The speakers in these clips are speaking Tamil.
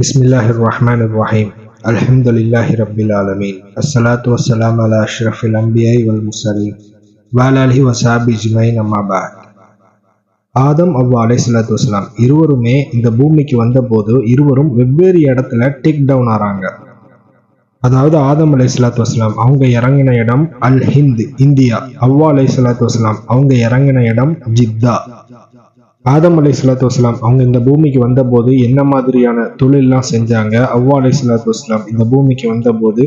பிஸ்மில்லாஹி ரஹ்மான் ரஹீம் அலமதுல்லாஹி ரபில் ஆலமீன் அஸ்ஸலாத்து வசலாம் அலா அஷ்ரஃபில் அம்பியாய் வல் முசலீம் வாலாலி வசாபி ஜிமைன் அம்மாபாத் ஆதம் அவ்வா அலை சலாத்து வசலாம் இருவருமே இந்த பூமிக்கு வந்தபோது இருவரும் வெவ்வேறு இடத்துல டேக் டவுன் ஆறாங்க. அதாவது ஆதம் அலை சலாத்து வசலாம் அவங்க இறங்கின இடம் அல் ஹிந்த் இந்தியா. அவ்வா அலை சலாத்து வசலாம் அவங்க இறங்கின இடம் ஜித்தா. ஆதம் அலை சலாத்து வஸ்லாம் அவங்க இந்த பூமிக்கு வந்தபோது என்ன மாதிரியான தொழிலெலாம் செஞ்சாங்க? அவ்வா அலை சலாத்து வஸ்லாம் இந்த பூமிக்கு வந்தபோது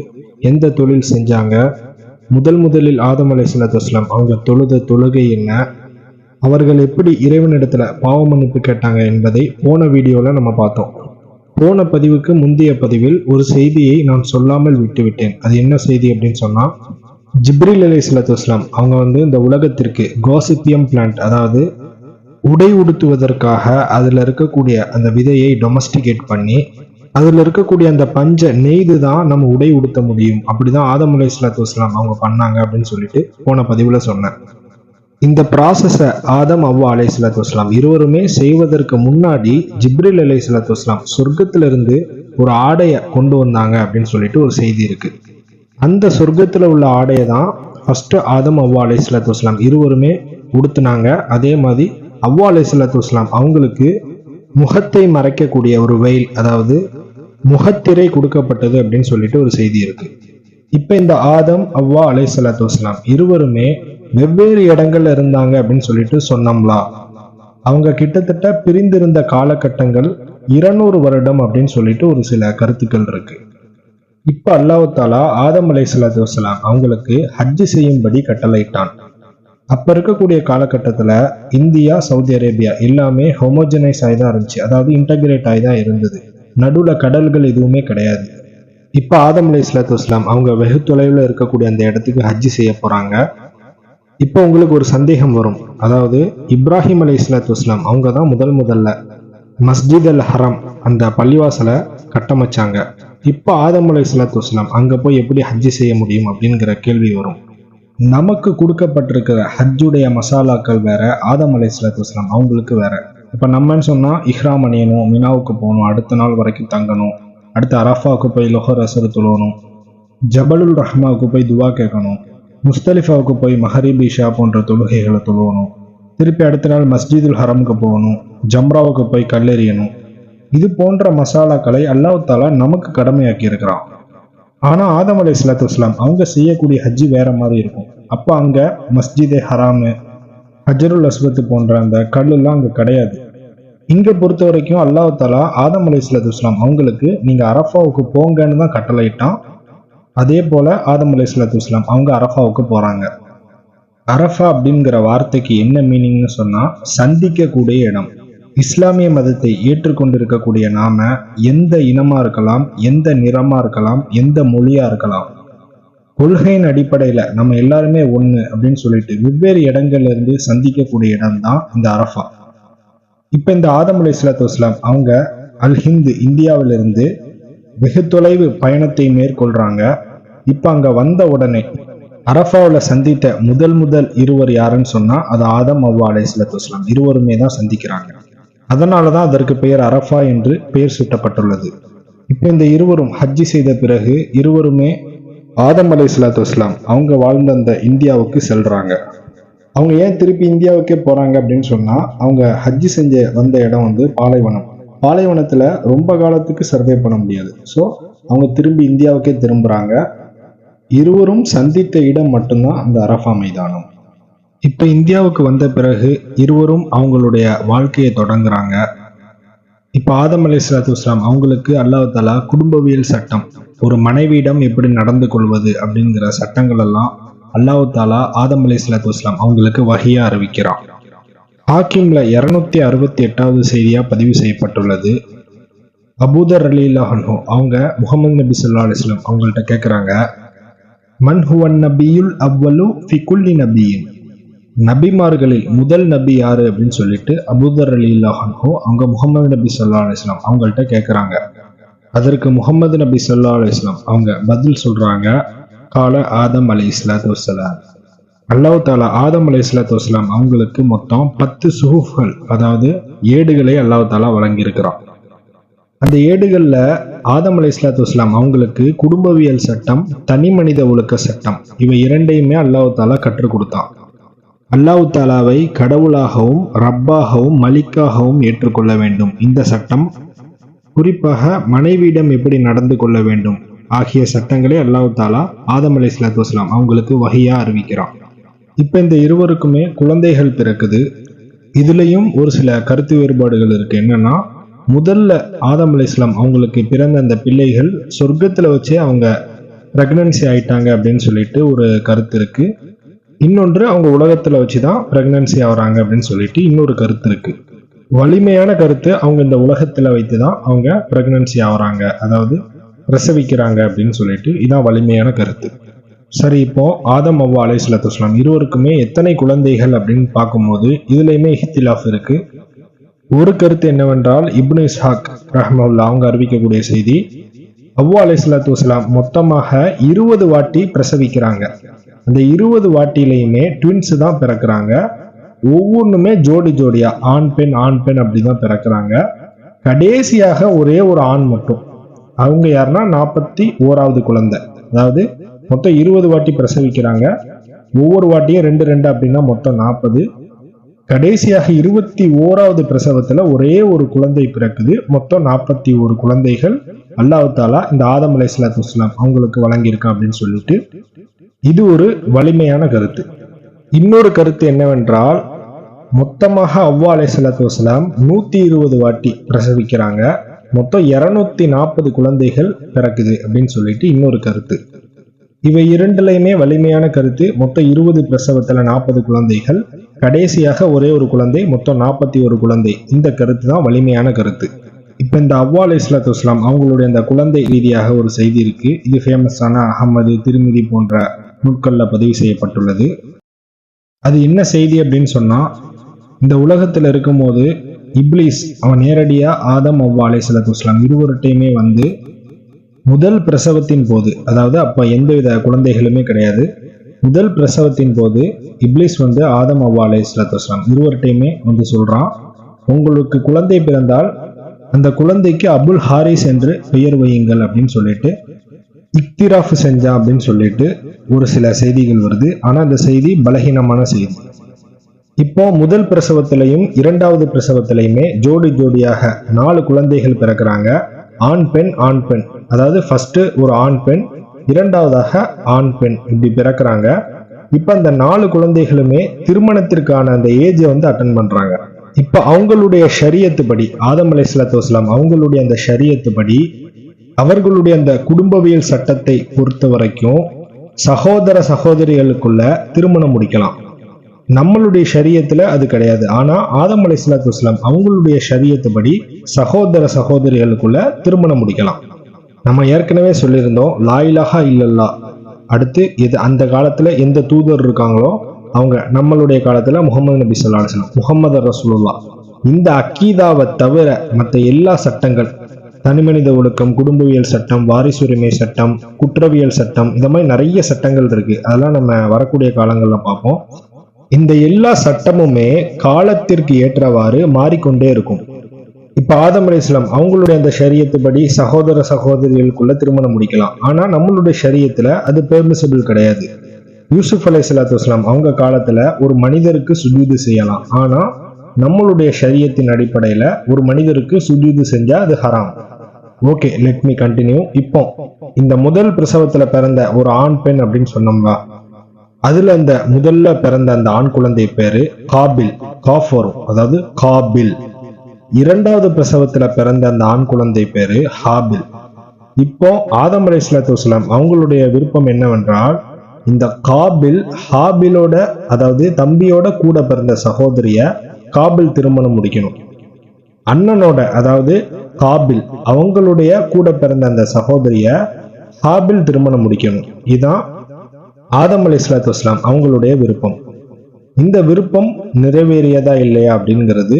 எந்த தொழில் செஞ்சாங்க? முதல் முதலில் ஆதம் அலை சலாத்து வஸ்லாம் அவங்க தொழுத தொழுகை என்ன? அவர்கள் எப்படி இறைவனிடத்தில் பாவ மன்னிப்பு கேட்டாங்க என்பதை போன வீடியோவில் நம்ம பார்த்தோம். போன பதிவுக்கு முந்தைய பதிவில் ஒரு செய்தியை நான் சொல்லாமல் விட்டுவிட்டேன். அது என்ன செய்தி அப்படின்னு சொன்னால் ஜிப்ரில் அலி சலாத்து வஸ்லாம் அவங்க வந்து இந்த உலகத்திற்கு கோசித்தியம் பிளான்ட் அதாவது உடை உடுத்துவதற்காக அதில் இருக்கக்கூடிய அந்த விதையை டொமஸ்டிகேட் பண்ணி அதில் இருக்கக்கூடிய அந்த பஞ்சை நெய்து தான் நம்ம உடை உடுத்த முடியும். அப்படிதான் ஆதம் அலை சலாத்து வஸ்லாம் அவங்க பண்ணாங்க அப்படின்னு சொல்லிட்டு போன பதிவில் சொன்னேன். இந்த ப்ராசஸை ஆதம் அவ்வா அலை சலாத்து வஸ்லாம் இருவருமே செய்வதற்கு முன்னாடி ஜிப்ரில் அலை சலாத்து வஸ்லாம் சொர்க்கத்திலிருந்து ஒரு ஆடையை கொண்டு வந்தாங்க அப்படின்னு சொல்லிட்டு ஒரு செய்தி இருக்கு. அந்த சொர்க்கத்தில் உள்ள ஆடையை தான் ஃபர்ஸ்ட் ஆதம் அவ்வா அலை சலாத்து வஸ்லாம் இருவருமே உடுத்துனாங்க. அதே மாதிரி அவ்வா அலி சலாத்து வஸ்லாம் அவங்களுக்கு முகத்தை மறைக்கக்கூடிய ஒரு வெயில் அதாவது முகத்திரை கொடுக்கப்பட்டது அப்படின்னு சொல்லிட்டு ஒரு செய்தி இருக்கு. இப்ப இந்த ஆதம் அவ்வா அலை சலாத்து வஸ்லாம் இருவருமே வெவ்வேறு இடங்கள்ல இருந்தாங்க அப்படின்னு சொல்லிட்டு சொன்னோம்லா. அவங்க கிட்டத்தட்ட பிரிந்திருந்த காலகட்டங்கள் இருநூறு வருடம் அப்படின்னு சொல்லிட்டு ஒரு சில கருத்துக்கள் இருக்கு. இப்ப அல்லாஹாலா ஆதம் அலை சலாத்து வசலாம் அவங்களுக்கு ஹஜ்ஜு செய்யும்படி கட்டளையிட்டான். அப்போ இருக்கக்கூடிய காலகட்டத்தில் இந்தியா சவுதி அரேபியா எல்லாமே ஹோமோஜனைஸ் ஆகி தான் இருந்துச்சு. அதாவது இன்டகிரேட் ஆகி தான் இருந்தது. நடுவில் கடல்கள் எதுவுமே கிடையாது. இப்போ ஆதம் அலி இஸ்லாத்து இஸ்லாம் அவங்க வெகு தொலைவில் இருக்கக்கூடிய அந்த இடத்துக்கு ஹஜ்ஜி செய்ய போகிறாங்க இப்போ உங்களுக்கு ஒரு சந்தேகம் வரும். அதாவது இப்ராஹிம் அலி இஸ்லாத்து இஸ்லாம் அவங்க தான் முதல் முதல்ல மஸ்ஜித் அல் ஹரம் அந்த பள்ளிவாசலை கட்டமைச்சாங்க. இப்போ ஆதம் அலி இஸ்லாத்து இஸ்லாம் அங்கே போய் எப்படி ஹஜ்ஜி செய்ய முடியும் அப்படிங்கிற கேள்வி வரும். நமக்கு கொடுக்கப்பட்டிருக்கிற ஹஜ்ஜுடைய மசாலாக்கள் வேற ஆதம் அலை சலாத்துலாம் அவங்களுக்கு வேற. இப்போ நம்மன்னு சொன்னால் இஹ்ராம் அணியணும் மினாவுக்கு போகணும் அடுத்த நாள் வரைக்கும் தங்கணும் அடுத்து அரஃபாவுக்கு போய் லொஹர் அசரு தொழணும் ஜபலுல் ரஹ்மாவுக்கு போய் துவா கேட்கணும் முஸ்தலிஃபாவுக்கு போய் மஹரீப் இஷா போன்ற தொழுகைகளை தொழுவணும் திருப்பி அடுத்த நாள் மஸ்ஜிதுல் ஹரமுக்கு போகணும் ஜம்ராவுக்கு போய் கல்லெறியணும். இது போன்ற மசாலாக்களை அல்லாஹாலா நமக்கு கடமையாக்கி இருக்கிறான். ஆனால் ஆதம் அலி இஸ்லாத்து இஸ்லாம் அவங்க செய்யக்கூடிய ஹஜ்ஜி வேற மாதிரி இருக்கும். அப்போ அங்கே மஸ்ஜிதே ஹராமு ஹஜருல் அஸ்வத்து போன்ற அந்த கல்லுலாம் அங்கே கிடையாது. இங்கே பொறுத்த வரைக்கும் அல்லாஹாலா ஆதம் அலி இஸ்லாத்து இஸ்லாம் அவங்களுக்கு நீங்கள் அரஃபாவுக்கு போங்கன்னு தான் கட்டளையிட்டான். அதே போல் ஆதம் அலி இஸ்லாத்து இஸ்லாம் அவங்க அரஃபாவுக்கு போகிறாங்க அரஃபா அப்படிங்கிற வார்த்தைக்கு என்ன மீனிங்னு சொன்னால் சந்திக்கக்கூடிய இடம். இஸ்லாமிய மதத்தை ஏற்றுக்கொண்டிருக்கக்கூடிய நாம எந்த இனமா இருக்கலாம் எந்த நிறமா இருக்கலாம் எந்த மொழியா இருக்கலாம். கொள்கையின் அடிப்படையில நம்ம எல்லாருமே ஒண்ணு அப்படின்னு சொல்லிட்டு வெவ்வேறு இடங்கள்ல இருந்து சந்திக்கக்கூடிய இடம் தான் இந்த அரஃபா. இப்ப இந்த ஆதம் அலி இஸ்லாத்து இஸ்லாம் அவங்க அல் ஹிந்து இந்தியாவிலிருந்து வெகு தொலைவு பயணத்தை மேற்கொள்றாங்க. இப்ப அங்க வந்த உடனே அரஃபாவில் சந்தித்த முதல் முதல் இருவர் யாருன்னு சொன்னா அது ஆதம் அவ்வா அலை இஸ்லாத்து இருவருமே தான் சந்திக்கிறாங்க. அதனாலதான் அதற்கு பெயர் அரஃபா என்று பெயர் சூட்டப்பட்டுள்ளது. இப்போ இந்த இருவரும் ஹஜ்ஜி செய்த பிறகு இருவருமே ஆதம் அலை இஸ்லாத்து வஸ்லாம் அவங்க வாழ்ந்த அந்த இந்தியாவுக்கு செல்றாங்க. அவங்க ஏன் திருப்பி இந்தியாவுக்கே போறாங்க அப்படின்னு சொன்னா அவங்க ஹஜ்ஜி செஞ்ச வந்த இடம் வந்து பாலைவனம். பாலைவனத்தில் ரொம்ப காலத்துக்கு சர்வே பண்ண முடியாது. ஸோ அவங்க திரும்பி இந்தியாவுக்கே திரும்புகிறாங்க இருவரும் சந்தித்த இடம் மட்டும்தான் அந்த அரஃபா மைதானம். இப்போ இந்தியாவுக்கு வந்த பிறகு இருவரும் அவங்களுடைய வாழ்க்கையை தொடங்குறாங்க. இப்போ ஆதம் அலி சலாத்து இஸ்லாம் அவங்களுக்கு அல்லாஹ் தாலா குடும்பவியல் சட்டம் ஒரு மனைவியிடம் எப்படி நடந்து கொள்வது அப்படிங்கிற சட்டங்கள் எல்லாம் அல்லாஹு தாலா ஆதம் அலி சலாத்து இஸ்லாம் அவங்களுக்கு வகையா அறிவிக்கிறான். ஹாக்கிம்ல இருநூத்தி அறுபத்தி எட்டாவது செய்தியா பதிவு செய்யப்பட்டுள்ளது. அபூதர் அலி அல்லாஹன்ஹோ அவங்க முகமது நபி சொல்லா அலிஸ்லாம் அவங்கள்ட்ட கேட்குறாங்க மன் ஹுவன் நபியுல் அவ்வலு ஃபிகுல்லி நபியின்? நபிமார்களில் முதல் நபி யாரு அப்படின்னு சொல்லிட்டு அபூதர் அலி அல்லாஹன்ஹோ அவங்க முகமது நபி சொல்லா அலிஸ்லாம் அவங்கள்ட்ட கேட்குறாங்க அதற்கு முகமது நபி சொல்லா அலிஸ்லாம் அவங்க பதில் சொல்றாங்க. கால ஆதம் அலி இஸ்லாத்து வசலாம் அல்லாஹ் தாலா ஆதம் அலி இஸ்லாத்து வசலாம் அவங்களுக்கு மொத்தம் பத்து சுஹூஃப்கள் அதாவது ஏடுகளை அல்லாஹ் தாலா வழங்கியிருக்கிறான். அந்த ஏடுகளில் ஆதம் அலி இஸ்லாத்து வஸ்லாம் அவங்களுக்கு குடும்பவியல் சட்டம் தனி மனித ஒழுக்க சட்டம் இவை இரண்டையுமே அல்லாஹ் தாலா கற்றுக் கொடுத்தான். அல்லாஹு தாலாவை கடவுளாகவும் ரப்பாகவும் மலிக்காகவும் ஏற்றுக்கொள்ள வேண்டும். இந்த சட்டம் குறிப்பாக மனைவியிடம் எப்படி நடந்து கொள்ள வேண்டும் ஆகிய சட்டங்களை அல்லாஹு தாலா ஆதம் அலி இஸ்லாத்து வஸ்லாம் அவங்களுக்கு வகையா அறிவிக்கிறான். இப்ப இந்த இருவருக்குமே குழந்தைகள் பிறக்குது. இதுலயும் ஒரு சில கருத்து வேறுபாடுகள் இருக்கு. என்னன்னா முதல்ல ஆதம் அலி இஸ்லாம் அவங்களுக்கு பிறந்த அந்த பிள்ளைகள் சொர்க்கத்துல வச்சே அவங்க பிரெக்னன்சி ஆயிட்டாங்க அப்படின்னு சொல்லிட்டு ஒரு கருத்து இருக்குது இன்னொன்று அவங்க உலகத்தில் வச்சு தான் ப்ரெக்னன்சி ஆகுறாங்க அப்படின்னு சொல்லிட்டு இன்னொரு கருத்து இருக்கு. வலிமையான கருத்து அவங்க இந்த உலகத்தில் வைத்து தான் அவங்க ப்ரெக்னன்சி ஆகுறாங்க. அதாவது பிரசவிக்கிறாங்க அப்படின்னு சொல்லிட்டு இதான் வலிமையான கருத்து. சரி இப்போ ஆதம் அவ்வா அலை இஸ்லாத்துலாம் இருவருக்குமே எத்தனை குழந்தைகள் அப்படின்னு பார்க்கும்போது இதுலேயுமே இஹ்திலாஃப் இருக்கு. ஒரு கருத்து என்னவென்றால் இப்னு இஸ்ஹாக் ரஹ்மல்லா அவங்க அறிவிக்கக்கூடிய செய்தி அவ்வா அலை வஸ்லாம் மொத்தமாக இருபது வாட்டி பிரசவிக்கிறாங்க. அந்த இருபது வாட்டிலையுமே ட்வின்ஸ் தான் பிறக்கிறாங்க. ஒவ்வொன்றுமே ஜோடி ஜோடியா ஆண் பெண் ஆண் பெண் அப்படிதான் பிறக்கிறாங்க. கடைசியாக ஒரே ஒரு ஆண் மட்டும். அவங்க யாருன்னா நாற்பத்தி ஓராவது குழந்தை. அதாவது மொத்தம் இருபது வாட்டி பிரசவிக்கிறாங்க. ஒவ்வொரு வாட்டியும் ரெண்டு ரெண்டு அப்படின்னா மொத்தம் நாற்பது கடைசியாக இருபத்தி ஓராவது பிரசவத்துல ஒரே ஒரு குழந்தை பிறக்குது. மொத்தம் நாற்பத்தி ஒரு குழந்தைகள். அல்லாஹ் தாலா இந்த ஆதம் அலை சலாத்து வஸ்லாம் அவங்களுக்கு வழங்கியிருக்கான் அப்படின்னு சொல்லிட்டு இது ஒரு வலிமையான கருத்து. இன்னொரு கருத்து என்னவென்றால் மொத்தமாக அவ்வா அலை சலாத்து வசலாம் நூத்தி இருபது வாட்டி பிரசவிக்கிறாங்க. மொத்தம் இருநூத்தி நாற்பது குழந்தைகள் பிறக்குது அப்படின்னு சொல்லிட்டு இன்னொரு கருத்து. இவை இரண்டுலையுமே வலிமையான கருத்து. மொத்தம் இருபது பிரசவத்துல நாற்பது குழந்தைகள். கடைசியாக ஒரே ஒரு குழந்தை மொத்தம் நாற்பத்தி ஒரு குழந்தை. இந்த கருத்து தான் வலிமையான கருத்து. இப்ப இந்த அவ்வால் இஸ்லாத்து இஸ்லாம் அவங்களுடைய அந்த குழந்தை ரீதியாக ஒரு செய்தி இருக்கு. இது ஃபேமஸான அகமது திருமிதி போன்ற நூட்களில் பதிவு செய்யப்பட்டுள்ளது. அது என்ன செய்தி அப்படின்னு சொன்னா இந்த உலகத்தில் இருக்கும்போது இப்லீஸ் அவன் நேரடியாக ஆதம் அவ்வா அலை சலாத்து வஸ்லாம் இருவர்கிட்டையுமே வந்து முதல் பிரசவத்தின் போது அதாவது அப்போ எந்தவித குழந்தைகளுமே கிடையாது முதல் பிரசவத்தின் போது இப்லிஸ் வந்து ஆதம் அவ்வா அலை சலாத்து இருவர்கிட்டையுமே வந்து சொல்றான் உங்களுக்கு குழந்தை பிறந்தால் அந்த குழந்தைக்கு அபுல் ஹாரிஸ் என்று பெயர் வையுங்கள் அப்படின்னு சொல்லிட்டு இக்திராஃப் செஞ்சா அப்படின்னு சொல்லிட்டு ஒரு சில செய்திகள் வருது. ஆனா அந்த செய்தி பலகீனமான செய்தி. இப்போ முதல் பிரசவத்திலையும் இரண்டாவது பிரசவத்திலையுமே ஜோடி ஜோடியாக நாலு குழந்தைகள் பிறக்கிறாங்க. ஆண் பெண் ஆண் பெண். அதாவது ஃபர்ஸ்ட் ஒரு ஆண் பெண் இரண்டாவதாக ஆண் பெண் இப்படி பிறக்கிறாங்க. இப்ப அந்த நாலு குழந்தைகளுமே திருமணத்திற்கான அந்த ஏஜை வந்து அட்டன் பண்றாங்க. இப்ப அவங்களுடைய ஷரியத்து படி ஆதம் அலை வஸ்லாம் அவங்களுடைய அந்த ஷரியத்து படி அவர்களுடைய அந்த குடும்பவியல் சட்டத்தை பொறுத்த வரைக்கும் சகோதர சகோதரிகளுக்குள்ள திருமணம் முடிக்கலாம். நம்மளுடைய ஷரியத்துல அது கிடையாது. ஆனா ஆதம் அலை இஸ்லாத்து வஸ்லாம் அவங்களுடைய ஷரியத்து படி சகோதர சகோதரிகளுக்குள்ள திருமணம் முடிக்கலாம். நம்ம ஏற்கனவே சொல்லியிருந்தோம் லாயிலஹா இல்லல்லா. அடுத்து எது அந்த காலத்தில் எந்த தூதர் இருக்காங்களோ அவங்க நம்மளுடைய காலத்தில் முகமது நபி சொல்லா அலுவலம் முகமது ரசூலுல்லா இந்த அக்கீதாவை தவிர மற்ற எல்லா சட்டங்கள் தனிமனித ஒழுக்கம் குடும்பவியல் சட்டம் வாரிசுரிமை சட்டம் குற்றவியல் சட்டம் இந்த மாதிரி நிறைய சட்டங்கள் இருக்கு. அதெல்லாம் நம்ம வரக்கூடிய காலங்களில் பார்ப்போம். இந்த எல்லா சட்டமுமே காலத்திற்கு ஏற்றவாறு மாறிக்கொண்டே இருக்கும். இப்ப ஆதம் அலி இஸ்லாம் அவங்களுடைய அந்த ஷரியத்துப்படி சகோதர சகோதரிகளுக்குள்ள திருமணம் முடிக்கலாம். ஆனா நம்மளுடைய ஷரியத்துல அது பெர்மிசபிள் கிடையாது. யூசுப் அலி சலாத்து வஸ்லாம் அவங்க காலத்துல ஒரு மனிதருக்கு சுஜூது செய்யலாம். ஆனா நம்மளுடைய ஷரியத்தின் அடிப்படையில ஒரு மனிதருக்கு சுஜூது செஞ்சா அது ஹராம். ஓகே லெட் மீ கண்டினியூ இப்போ இந்த முதல் பிரசவத்துல பிறந்த ஒரு ஆண் பெண் அப்படின்னு சொன்னோம்னா அதுல அந்த முதல்ல பிறந்த அந்த ஆண் குழந்தை பேரு காபில் காஃப் வரும் அதாவது காபில். இரண்டாவது பிரசவத்துல பிறந்த அந்த ஆண் குழந்தை பேரு ஹாபில். இப்போ ஆதம் அலை சலாத்துலாம் அவங்களுடைய விருப்பம் என்னவென்றால் இந்த காபில் ஹாபிலோட அதாவது தம்பியோட கூட பிறந்த சகோதரிய காபில் திருமணம் முடிக்கணும். அண்ணனோட அதாவது காபில் அவங்களுடைய கூட பிறந்த அந்த சகோதரிய ஹாபில் திருமணம் முடிக்கணும். இதுதான் ஆதம் அலி இஸ்லாத்து அவங்களுடைய விருப்பம். இந்த விருப்பம் நிறைவேறியதா இல்லையா அப்படிங்கிறது